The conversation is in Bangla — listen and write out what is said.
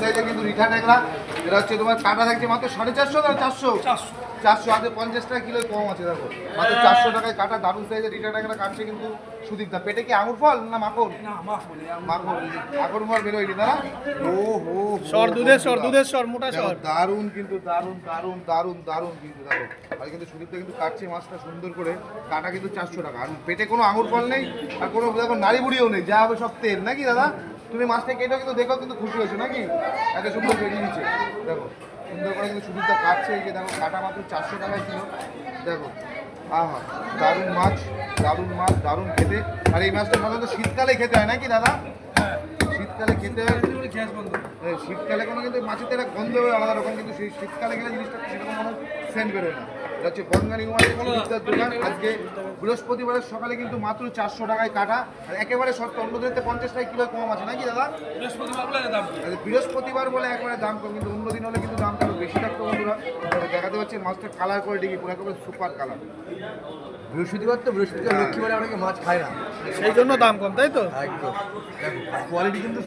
সাইজে কিন্তু রিঠা ট্যাংরা এটা হচ্ছে তোমার কাটা থাকছে মাত্র সাড়ে চারশো না চারশো? চারশো। আগে পঞ্চাশ টাকা কিলো কম আছে দেখো। মাত্র চারশো টাকায় কাটা দারুণ সাইজের রিঠা ট্যাংরা কাটছে কিন্তু সুদীপ দা পেটে কি আঙুর ফল না মাখন? ফল বেরোয়নি না ও হো সর দুধের সর দুধের সর মোটা সর। কিন্তু দারুণ কিন্তু দেখো। আর কিন্তু কিন্তু কাটছে মাছটা সুন্দর করে। কাটা কিন্তু চারশো টাকা। আর পেটে কোনো আঙুর ফল নেই আর কোনো দেখো নাড়ি বুড়িও নেই। যা হবে সব তেল। নাকি দাদা? তুমি মাছটা কেটে, কিন্তু দেখো কিন্তু খুশি হয়েছো নাকি? এত সুন্দর বেরিয়ে দিচ্ছে দেখো, সুন্দর করে কিন্তু সুবিধা কাটছে, এই যে দেখো, কাটা মাত্র চারশো টাকায় ছিল দেখো, আহা, দারুণ মাছ দারুণ মাছ, দারুণ খেতে। আর এই মাছটা সাধারণত শীতকালে খেতে হয় নাকি দাদা? শীতকালে খেতে হয়। শীতকালে কোনো কিন্তু মাছের তো একটা গন্ধ হবে আলাদা রকম কিন্তু সেই শীতকালে গেলে জিনিসটা সেরকম কোনো সেন্ট বেরোয় না। এটা হচ্ছে বনগানি মাছের দোকান। আজকে বৃহস্পতিবারের সকালে কিন্তু মাত্র চারশো টাকায় কাটা। আর একেবারে সস্তা অন্য দিনতে পঞ্চাশ টাকা কিলো কম আছে নাকি দাদা? বৃহস্পতিবার বলে একবারে দাম কম কিন্তু অন্য দিন হলে কিন্তু দামটা বেশি থাকতো বন্ধুরা। দেখাতে পাচ্ছি মাছটা কালার করে কি পুরো একেবারে সুপার কালার বৃহস্পতিবার তো বৃহস্পতিবার লক্ষ্মীবারে অনেকে মাছ খায় না। সেই জন্য দাম কম তাই তো? একদম। কোয়ালিটি কিন্তু